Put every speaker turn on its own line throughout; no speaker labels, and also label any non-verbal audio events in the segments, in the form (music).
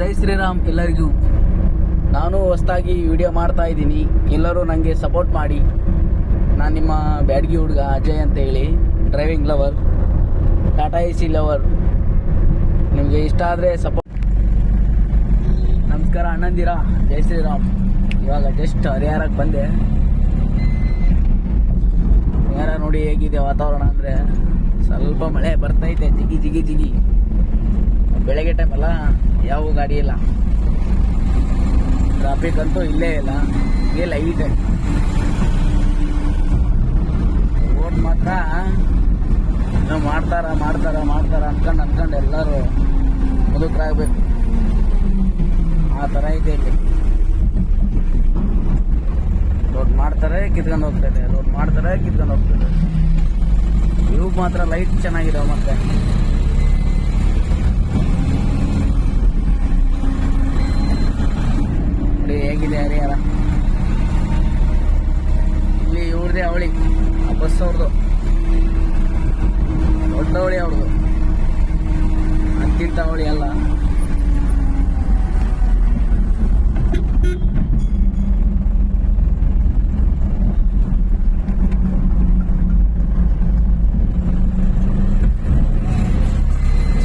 ಜೈ ಶ್ರೀರಾಮ್ ಎಲ್ಲರಿಗೂ. ನಾನು ಹೊಸದಾಗಿ ವಿಡಿಯೋ ಮಾಡ್ತಾ ಇದ್ದೀನಿ. ಎಲ್ಲರೂ ನನಗೆ ಸಪೋರ್ಟ್ ಮಾಡಿ. ನಾನು ನಿಮ್ಮ ಬ್ಯಾಡ್ಗಿ ಹುಡುಗ ಅಜಯ್ ಅಂತ ಹೇಳಿ driving lover Tata A C lover ನಿಮಗೆ ಇಷ್ಟ ಆದರೆ ಸಪೋರ್ಟ್ ನಮಸ್ಕಾರ ಅಣ್ಣಂದಿರಾ, ಜೈ ಶ್ರೀರಾಮ್. ಇವಾಗ ಜಸ್ಟ್ ಹರಿಹರಕ್ಕೆ ಬಂದೆ. ಹರಿಹರ ನೋಡಿ ಹೇಗಿದೆ ವಾತಾವರಣ ಅಂದರೆ. ಸ್ವಲ್ಪ ಮಳೆ ಬರ್ತೈತೆ ಜಿಗಿ ಜಿಗಿ ಜಿಗಿ. ಬೆಳಗ್ಗೆ ಟೈಮ್ ಅಲ್ಲ, ಯಾವ ಗಾಡಿ ಇಲ್ಲ. ಟ್ರಾಫಿಕ್ ಅಂತೂ ಇಲ್ಲೇ ಇಲ್ಲ ಇದೇ ಲೈಟ್ ರೋಡ್ ಮಾತ್ರ ಮಾಡ್ತಾರ ಮಾಡ್ತಾರ ಮಾಡ್ತಾರ ಅನ್ಕೊಂಡು ಅನ್ಕೊಂಡು ಎಲ್ಲರೂ ಮುದುಕರಾಗಬೇಕು ಆ ಥರ ಇದೆ ಇಲ್ಲಿ. ರೋಡ್ ಮಾಡ್ತಾರೆ, ಕಿತ್ಕೊಂಡು ಹೋಗ್ತಾರೆ. ರೋಡ್ ಮಾಡ್ತಾರೆ, ಕಿತ್ಕೊಂಡು ಹೋಗ್ತಾರೆ. ಇವು ಮಾತ್ರ ಲೈಟ್ ಚೆನ್ನಾಗಿದೆ ಮತ್ತೆ ನೋಡಿ ಹೇಗಿದೆ ಹರಿಹರ? ಇಲ್ಲಿ ಇವ್ರದೇ ಅವಳಿ, ಆ ಬಸ್ ಅವ್ರದ್ದು ದೊಡ್ಡ ಅವಳಿ ಅವ್ರದ್ದು ಅಂತಿಂತ ಅವಳಿ ಅಲ್ಲ.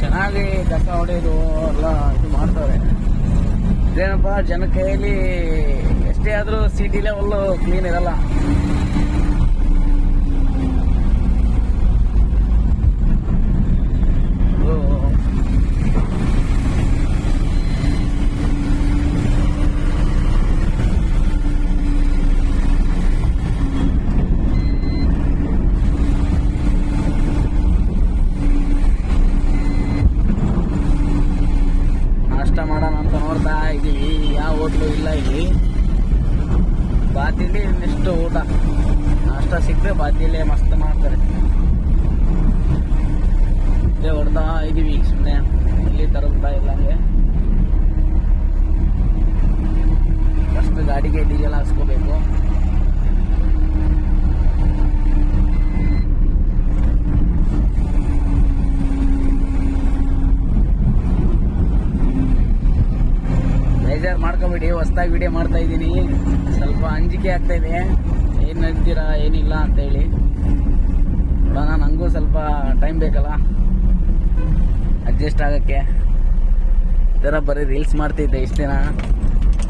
ಚೆನ್ನಾಗಿ ಕಸ ಹೊಡೆಯೋದು ಎಲ್ಲ ಇದೇನಪ್ಪ ಜನ ಕೈಯಲ್ಲಿ ಎಷ್ಟೇ ಆದರೂ ಸಿಟಿ ಲೆವೆಲ್ ಕ್ಲೀನ್ ಇರಲ್ಲ. ಮಾಡೋಣ. ನೋಡ್ತಾ ಇದ್ದೀವಿ ಯಾವ ಹೋಟ್ಲು ಇಲ್ಲ ಇಲ್ಲಿ. ಬಾತಿಲಿ ನೆಕ್ಸ್ಟ್ ಊಟ. ನಾಷ್ಟ ಸಿಕ್ಕರೆ ಬಾತಿಲೇ ಮಸ್ತ್ ಮಾಡ್ತಾರೆ. ಇದೇ ಹೊಡ್ತಾ ಇದ್ದೀವಿ ಸುಮ್ಮನೆ ಇಲ್ಲಿ ತರೋದ ಇಲ್ಲ ಹಂಗೆ. ಫಸ್ಟ್ ಗಾಡಿಗೆ ಡೀಸೆಲ್ ಹಾಕ್ಸ್ಕೋಬೇಕು. ಹೊಸ್ದಾಗಿ ವಿಡಿಯೋ ಮಾಡ್ತಾ ಇದ್ದೀನಿ. ಸ್ವಲ್ಪ ಅಂಜಿಕೆ ಆಗ್ತಾ ಇದೆ. ಏನು ನಡ್ತೀರಾ, ಏನಿಲ್ಲ ಅಂತ ಹೇಳಿ. ನೋಡೋಣ ನನಗೂ ಸ್ವಲ್ಪ ಟೈಮ್ ಬೇಕಲ್ಲ. ಅಡ್ಜಸ್ಟ್ ಆಗೋಕ್ಕೆ. ಈ ಥರ ಬರೀ ರೀಲ್ಸ್ ಮಾಡ್ತಿದ್ದೆ ಇಷ್ಟು ದಿನ.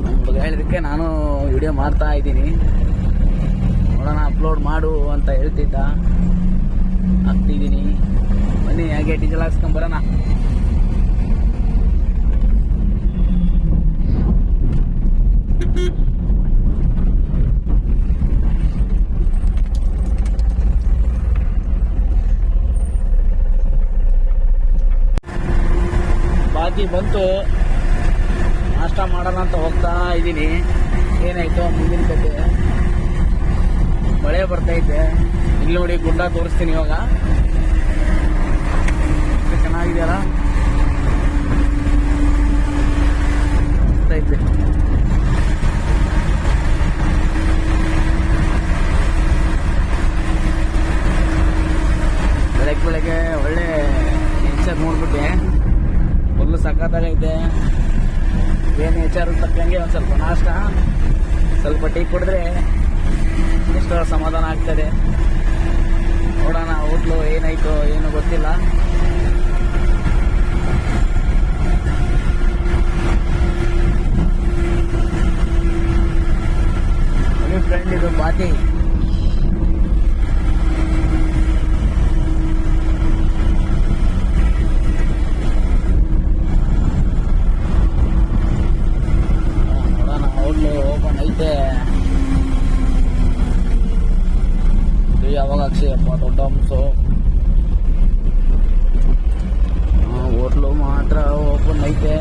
ನಮ್ಮ ಹುಡುಗ ಹೇಳಿದಕ್ಕೆ ನಾನು ವಿಡಿಯೋ ಮಾಡ್ತಾ ಇದ್ದೀನಿ. ನೋಡೋಣ ಅಪ್ಲೋಡ್ ಮಾಡು ಅಂತ ಹೇಳ್ತಿದ್ದ. ಆಗ್ತಿದ್ದೀನಿ ಬನ್ನಿ, ಹಾಗೆ ಡೀಸೆಲ್ ಹಾಕ್ಸ್ಕೊಂಬರೋಣ ಬಾಕಿ ಬಂತು. ನಾಷ್ಟ ಮಾಡೋಣ ಅಂತ ಹೋಗ್ತಾ ಇದ್ದೀನಿ. ಏನಾಯ್ತು? ಮುಂದಿನ ಕತೆ. ಮಳೆ ಬರ್ತೈತೆ ಇಲ್ಲಿ ನೋಡಿ ಗುಡ್ಡ ತೋರಿಸ್ತೀನಿ ಇವಾಗ. ಚೆನ್ನಾಗಿದೆಯಲ್ಲ? ಐತೆ ಬೆಳಗ್ಗೆ ಬೆಳಗ್ಗೆ ಒಳ್ಳೆ ನೇಚರ್ ನೋಡ್ಬಿಟ್ಟೆ ಸಖತ್ತಾಗೈತೆ ಏನು ವಿಚಾರ ತಕ್ಕಂಗೆ ಒಂದು ಸ್ವಲ್ಪ ನಾಷ್ಟ. ಸ್ವಲ್ಪ ಟೀ ಕುಡಿದ್ರೆ ಎಷ್ಟೋ ಸಮಾಧಾನ ಆಗ್ತದೆ. ನೋಡೋಣ, ಹೋಟ್ಲು ಏನಾಯಿತು ಏನು ಗೊತ್ತಿಲ್ಲ ನೋಡಿ ಫ್ರೆಂಡ್ ಇದು ಬಾತಿ ನೋಡೋಣ ಹೋಟ್ಲು ಓಪನ್ ಐತೆ ಇದು ಯಾವಾಗ ಹಾಕ್ಸಿಯಪ್ಪ ದೊಡ್ಡ ಹಂಸು ಹೋಟ್ಲು ಮಾತ್ರ ಓಪನ್ ಐತೆ.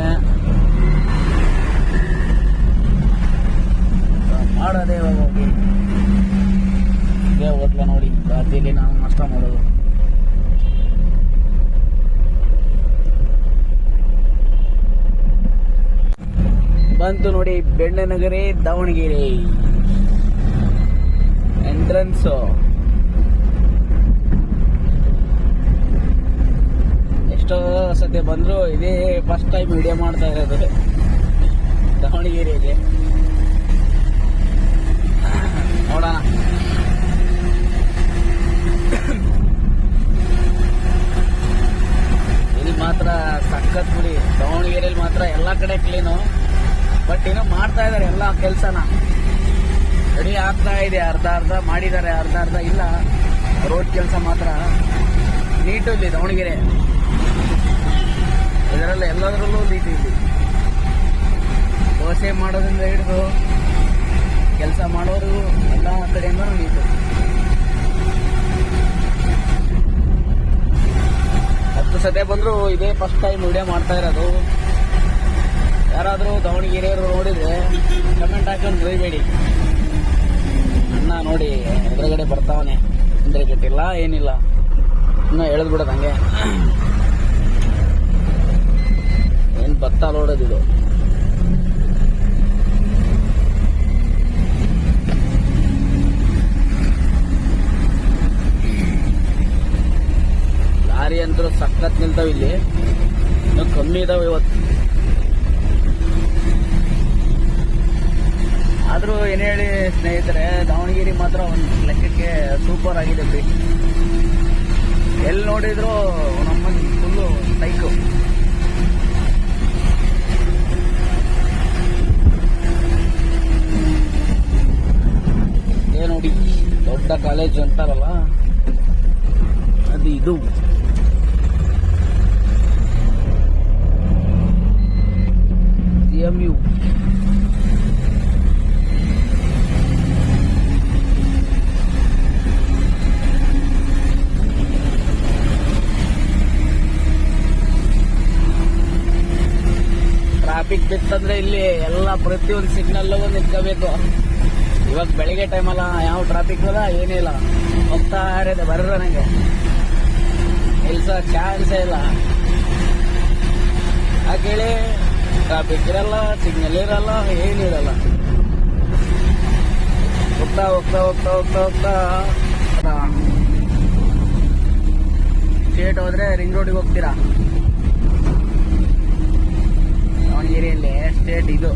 ಮಾಡೋದೇ ಇವಾಗ ಹೋಗಿ. ಇದೇ ಹೋಟ್ಲ ನೋಡಿ ರಾತ್ರಿಯಲ್ಲಿ ನಾವು ನಷ್ಟ ಮಾಡೋದು. ಬಂತು ನೋಡಿ ಬೆಣ್ಣೆನಗರಿ ದಾವಣಗೆರೆ. ಎಂಟ್ರನ್ಸು ಎಷ್ಟೋ ಸತಿ ಬಂದ್ರು ಇದೇ ಫಸ್ಟ್ ಟೈಮ್ ವಿಡಿಯೋ ಮಾಡ್ತಾ ಇರೋದು. ದಾವಣಗೆರೆಗೆ. ನೋಡೋಣ. ಇಲ್ಲಿ ಮಾತ್ರ ಸಖತ್ ಬಿಡಿ ದಾವಣಗೆರೆಯಲ್ಲಿ ಮಾತ್ರ ಎಲ್ಲ ಕಡೆ ಕ್ಲೀನು ಬಟ್ ಏನೋ ಮಾಡ್ತಾ ಇದಾರೆ ಎಲ್ಲ ಕೆಲಸನ. ರೆಡಿ ಆಗ್ತಾ ಇದೆ. ಅರ್ಧ ಅರ್ಧ ಮಾಡಿದ್ದಾರೆ. ಅರ್ಧ ಅರ್ಧ ಇಲ್ಲ. ರೋಡ್ ಕೆಲಸ ಮಾತ್ರ. ನೀಟು ಇಲ್ಲಿ ದಾವಣಗೆರೆ. ಇದರಲ್ಲಿ ಎಲ್ಲದರಲ್ಲೂ ನೀತಿ ಇಲ್ಲಿ ದೋಸೆ ಮಾಡೋದ್ರಿಂದ ಹಿಡಿದು ಕೆಲಸ ಮಾಡೋರು ಎಲ್ಲ ಕಡೆಯಿಂದ ನೀತಿ. ಹತ್ತು ಸತೆ ಬಂದ್ರು ಇದೇ ಫಸ್ಟ್ ಟೈಮ್ ವಿಡಿಯೋ ಮಾಡ್ತಾ ಇರೋದು. ಯಾರಾದರೂ ದಾವಣಗೆರೆಯವರು ನೋಡಿದರೆ ಕಮೆಂಟ್ ಹಾಕೊಂಡು ಬೈಬೇಡಿ ಅಣ್ಣ ನೋಡಿ, ಎದುರುಗಡೆ ಬರ್ತಾವನೆ. ಅಂದ್ರೆ ಕೆಟ್ಟಿಲ್ಲ ಏನಿಲ್ಲ. ಇನ್ನೂ ಬಿಡೋದು ಹಂಗೆ. ಭತ್ತ ನೋಡೋದಿದು. ಲಾರಿ ಅಂತೂ ಸಖತ್ ನಿಲ್ತಾವ ಇಲ್ಲಿ. ಕಮ್ಮಿ ಇದಾವೆ ಇವತ್ತು. ಆದರೂ ಏನು ಹೇಳಿ ಸ್ನೇಹಿತರೆ, ದಾವಣಗೆರೆ ಮಾತ್ರ ಒಂದು ಲೆಕ್ಕಕ್ಕೆ ಸೂಪರ್ ಆಗಿದೆ ಬಿಡಿ. ಎಲ್ಲಿ ನೋಡಿದ್ರು ನಮ್ಮ ಫುಲ್ಲು ಸೈಕು ಇದೇ ನೋಡಿ ದೊಡ್ಡ ಕಾಲೇಜ್ ಅಂತಾರಲ್ಲ? ಅದು ಇದು. ಯು ಟ್ರಾಫಿಕ್ ಬಿತ್ತಂದ್ರೆ ಇಲ್ಲಿ ಎಲ್ಲ ಪ್ರತಿಯೊಂದು ಸಿಗ್ನಲ್ ನಿಂತ್ಕೋಬೇಕು. ಇವಾಗ ಬೆಳಿಗ್ಗೆ ಟೈಮಲ್ಲ ಯಾವ ಟ್ರಾಫಿಕ್ ಇಲ್ಲ. ಏನಿಲ್ಲ ಹೋಗ್ತಾ ಇರೋದೆ, ಬರ್ರ ನಂಗೆ. ಸಹ ಚಾನ್ಸೇ ಇಲ್ಲ. ಹಾಕೇಳಿ ಟ್ರಾಫಿಕ್ ಇರಲ್ಲ ಸಿಗ್ನಲ್ ಇರಲ್ಲ ಏನಿರಲ್ಲ ಹೋಗ್ತಾ ಹೋಗ್ತಾ ಹೋಗ್ತಾ ಹೋಗ್ತಾ ಹೋಗ್ತಾ. ಸ್ಟೇಟ್ ಹೋದ್ರೆ ರಿಂಗ್ ರೋಡಿಗೆ ಹೋಗ್ತೀರಾ? ದಾವಣಗೆರೆಯಲ್ಲಿ ಸ್ಟೇಟ್ ಇದು.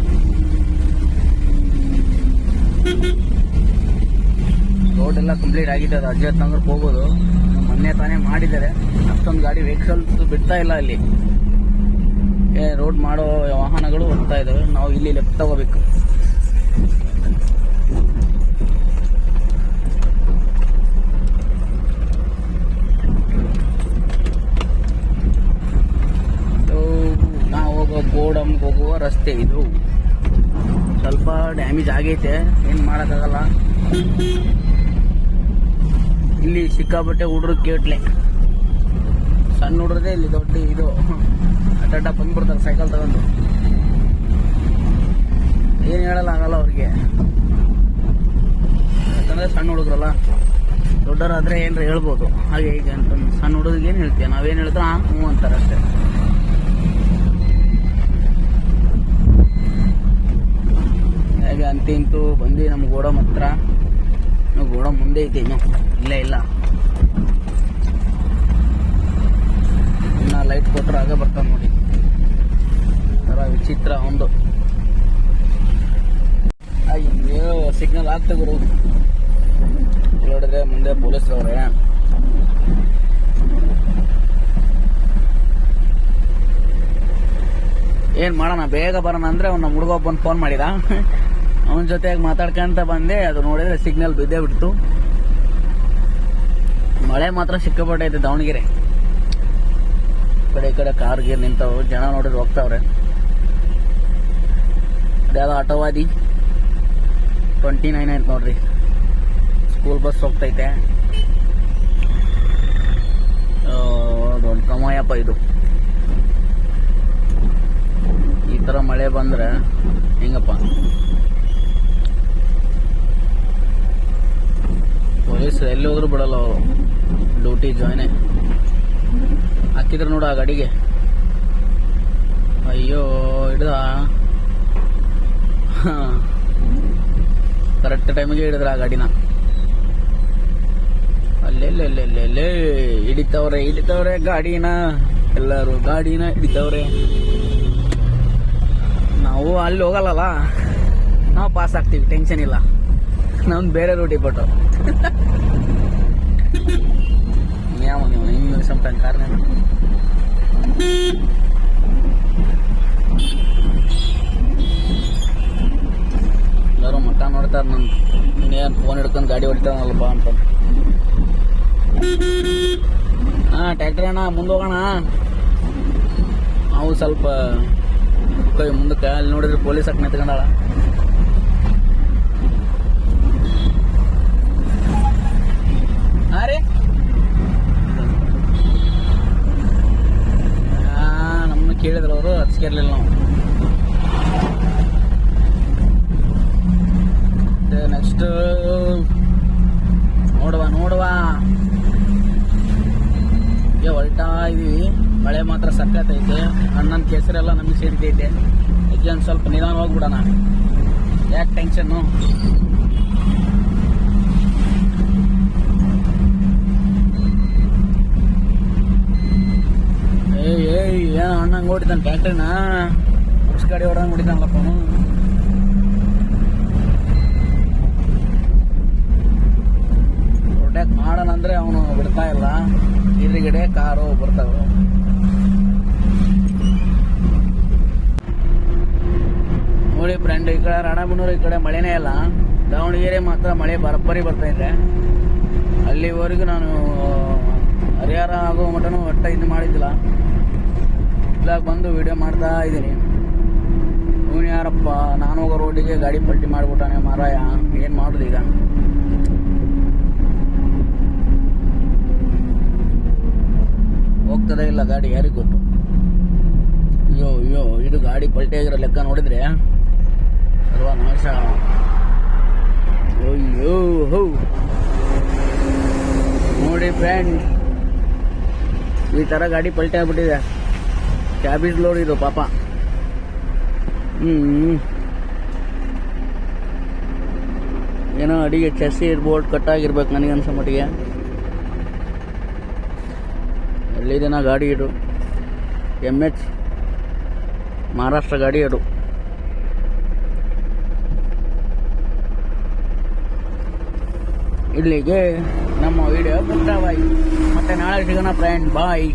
ರೋಡ್ ಎಲ್ಲ ಕಂಪ್ಲೀಟ್ ಆಗಿದೆ. ಅದು ಅಜ್ಜತ್ ನಗರಕ್ಕೆ ಹೋಗೋದು. ಮೊನ್ನೆ ತಾನೇ ಮಾಡಿದ್ದಾರೆ. ಅಷ್ಟೊಂದು ಗಾಡಿ ವೆಹಿಕಲ್ಸ್ ಬಿಡ್ತಾ ಇಲ್ಲ ಅಲ್ಲಿ ರೋಡ್ ಮಾಡೋ ವಾಹನಗಳು ಹೋಗ್ತಾ ಇದ್ದಾವೆ ನಾವು ಇಲ್ಲಿ ಲೆಫ್ಟ್ ತಗೋಬೇಕು. ನಾವು ಹೋಗೋ ಗೋಡಮ್ಗೆ ಹೋಗುವ ರಸ್ತೆ ಇದು. ಸ್ವಲ್ಪ ಡ್ಯಾಮೇಜ್ ಆಗೈತೆ. ಏನು ಮಾಡೋಕ್ಕಾಗಲ್ಲ. ಇಲ್ಲಿ ಸಿಕ್ಕಾಪಟ್ಟೆ ಹುಡುಗರು ಕೇಟ್ಲೆ. ಸಣ್ಣ ಹುಡ್ರದೇ ಇಲ್ಲಿ ದೊಡ್ಡ ಇದು. ಅಡ್ಡ ಬಂದ್ಬಿಡ್ತಾರೆ ಸೈಕಲ್ ತಗೊಂಡು. ಏನು ಹೇಳಲ್ಲ ಆಗಲ್ಲ ಅವ್ರಿಗೆ. ಯಾಕಂದರೆ ಸಣ್ಣ ಹುಡುಗರಲ್ಲ. ದೊಡ್ಡವರಾದರೆ ಏನಾರ ಹೇಳ್ಬೋದು. ಹಾಗೆ ಹೀಗೆ ಅಂತ ಸಣ್ಣ ಹುಡುಗರಿಗೆ ಏನು ಹೇಳ್ತೀವಿ ನಾವೇನು ಹೇಳಿದ್ರೆ ಆ ಹ್ಞೂ ಅಂತಾರೆ ಅಷ್ಟೇ. ಹಾಗೆ ಅಂತ ಇಂತೂ ಬಂದ್ವಿ ನಮ್ಮ ಗೋಡಮ್ ಹತ್ರ. ಗೋಡಮ್ ಮುಂದೆ ಐತೆ ಇನ್ನು. ಇಲ್ಲೇ ಇಲ್ಲ. ಇನ್ನ ಲೈಟ್ ಕೊಟ್ಟರೆ ಆಗ ಬರ್ತಾನೆ ನೋಡಿ. ಥರ ವಿಚಿತ್ರ ಒಂದು. ಅಯ್ಯೋ ಸಿಗ್ನಲ್ ಆಗ್ತಾ ಗುರು. ನೋಡಿದ್ರೆ ಮುಂದೆ ಪೊಲೀಸ್ರವ್ರೆ. ಏನು ಮಾಡೋಣ, ಬೇಗ ಬರೋಣ ಅಂದರೆ ಅವ್ನ ಹುಡುಗ ಒಬ್ಬನ್ ಫೋನ್ ಮಾಡಿದ. (laughs) ಅವನ ಜೊತೆಗೆ ಮಾತಾಡ್ಕೊಂತ ಬಂದೆ, ಅದು ನೋಡಿದರೆ ಸಿಗ್ನಲ್ ಬಿದ್ದೇ ಬಿಡ್ತು. ಮಳೆ ಮಾತ್ರ ಸಿಕ್ಕಾಪಟ್ಟೈತೆ ದಾವಣಗೆರೆ. ಕಡೆ, ಈ ಕಡೆ ಕಾರ್, ಗೀರ್ ನಿಂತಾವು. ಜನ ನೋಡಿದ್ರೆ ಹೋಗ್ತಾವ್ರೆ. ಅದ್ಯಾವ ಆಟೋವಾದಿ. ಟ್ವೆಂಟಿ ನೈನ್ ಆಯ್ತು ನೋಡ್ರಿ. ಸ್ಕೂಲ್ ಬಸ್ ಹೋಗ್ತೈತೆ. ದೊಡ್ಡ ಕಮಾಯಪ್ಪ ಇದು. ಈ ಥರ ಮಳೆ ಬಂದ್ರೆ ಹೆಂಗಪ್ಪ? ಪೊಲೀಸ್ ಎಲ್ಲಿ ಹೋದ್ರು ಬಿಡಲ್ಲ ಅವರು. ಡ್ಯೂಟಿ ಜಾಯ್ನೆ ಹಾಕಿದ್ರು ನೋಡು ಆ ಗಾಡಿಗೆ. ಅಯ್ಯೋ, ಹಿಡ್ದ. ಕರೆಕ್ಟ್ ಟೈಮಿಗೆ ಹಿಡಿದ್ರ ಆ ಗಾಡಿನ. ಅಲ್ಲೆಲ್ಲೆಲ್ಲೆಲ್ಲೆಲ್ಲೇ ಹಿಡಿತವ್ರೆ ಹಿಡಿತವ್ರೆ ಗಾಡಿನ. ಎಲ್ಲರೂ ಗಾಡಿನ ಹಿಡಿತವ್ರೆ. ನಾವು ಅಲ್ಲಿ ಹೋಗಲ್ಲಲ್ಲ? ನಾವು ಪಾಸ್ ಆಗ್ತೀವಿ ಟೆನ್ಷನ್ ಇಲ್ಲ. ನಮ್ದು ಬೇರೆ ರೂಟಿ ಬಿಟ್ಟು (laughs) ಯಾವ ನೀವು ಹಿಂಗೆ ಸಂಪನ್ ಕಾರಣ ಎಲ್ಲರೂ ಮಠ ನೋಡ್ತಾರೆ ನನ್ನ ಇನ್ನೇನು ಫೋನ್ ಹಿಡ್ಕೊಂಡು ಗಾಡಿ ಹೊಡಿತಾನಲ್ಲಪ್ಪ ಅಂತ ಹಾ ಟ್ಯಾಕ್ಟ್ರಿ ಅಣ್ಣ ಮುಂದೆ ಹೋಗೋಣ ನಾವು ಸ್ವಲ್ಪ ಕೈ ಮುಂದಕ್ಕೆ, ಅಲ್ಲಿ ನೋಡಿದ್ರೆ ಪೊಲೀಸ್ ಹಾಕಿ ನಿಂತ್ಕೊಂಡಾಳ. ಹಾಂ ರೀ? ಕೇಳಿದ್ರು ಅವರು ಹಚ್ಕಿರ್ಲಿಲ್ಲ ನಾವು. ನೆಕ್ಸ್ಟ್ ನೋಡುವ ನೋಡುವ. ಈಗ ಹೊರಟಾ ಇದೀವಿ. ಮಳೆ ಮಾತ್ರ ಸಕ್ಕತ್ತೈತೆ ಅಣ್ಣನ ಕೆಸರೆಲ್ಲ ನಮಗೆ ಸೇರಿದೈತೆ. ಇದಕ್ಕೆ ಒಂದು ಸ್ವಲ್ಪ ನಿಧಾನ ಬಿಡೋಣ. ಯಾಕೆ ಟೆನ್ಷನ್ನು ಅಣ್ಣಂಗೆ ಓಡಿತಾನೆ ಟ್ಯಾಕ್ಟ್ರಿನ ಗಾಡಿ ಹೊಡೆದಂಗೆ ಹೊಡಿತಾನಲ್ಲಪ್ಪ ಅವನು. ಪ್ರೊಟೆಕ್ಟ್ ಮಾಡೋಣ ಅಂದರೆ ಅವನು ಬಿಡ್ತಾ ಇಲ್ಲ. ಎದುರುಗಡೆ ಕಾರು ಬರ್ತಾವೆ. ನೋಡಿ ಫ್ರೆಂಡ್ ಈ ಕಡೆ ರಾಣಾಬನೂರು ಈ ಕಡೆ ಮಳೆನೇ ಇಲ್ಲ. ದಾವಣಗೆರೆ ಮಾತ್ರ ಮಳೆ ಬರಬ್ಬರಿ ಬರ್ತಾ ಇದೆ. ಅಲ್ಲಿವರೆಗೂ ನಾನು, ಹರಿಹರ ಆಗೋ ಮಟನೂ ಒಟ್ಟ ಇದು ಮಾಡಿದ್ದಿಲ್ಲ. ಬಂದು ವಿಡಿಯೋ ಮಾಡ್ತಾ ಇದ್ದೀನಿ. ಇವನು ಯಾರಪ್ಪ, ನಾನು ಹೋಗೋ ರೋಡಿಗೆ ಗಾಡಿ ಪಲ್ಟಿ ಮಾಡಿಬಿಟ್ಟಾನೆ ಮಾರಾಯ, ಏನು ಮಾಡೋದು ಈಗ? ಹೋಗ್ತದೆ ಇಲ್ಲ ಗಾಡಿ, ಯಾರಿಗೆ ಗೊತ್ತು? ಅಯ್ಯೋ ಅಯ್ಯೋ, ಇದು ಗಾಡಿ ಪಲ್ಟಿ ಆಗಿರೋ ಲೆಕ್ಕ ನೋಡಿದ್ರೆ ನಾಶ? ಅಯ್ಯೋ, ಹೋ. ನೋಡಿ ಫ್ರೆಂಡ್ ಈ ಥರ ಗಾಡಿ ಪಲ್ಟಿ ಆಗ್ಬಿಟ್ಟಿದೆ. ಕ್ಯಾಬೇಜ್ ಲೋಡ್ ಇದು, ಪಾಪ. ಹ್ಞೂ ಏನೋ ಅಡಿಗೆ ಚೆಸ್ಸಿ ಕಟ್ ಕಟ್ಟಾಗಿರ್ಬೇಕು ನನಗೆ ಅನ್ಸೋ ಮಟ್ಟಿಗೆ. ಎಲ್ಲಿದೆನ ಗಾಡಿ ಇದು. ಎಂ ಎಚ್ ಮಹಾರಾಷ್ಟ್ರ ಗಾಡಿ ಅದು. ಇಲ್ಲಿಗೆ ನಮ್ಮ ವಿಡಿಯೋ ಮುಕ್ತಾವಾಯಿ ಮತ್ತೆ ನಾಳೆ ಸಿಗೋಣ ಫ್ರೆಂಡ್ ಬಾಯ್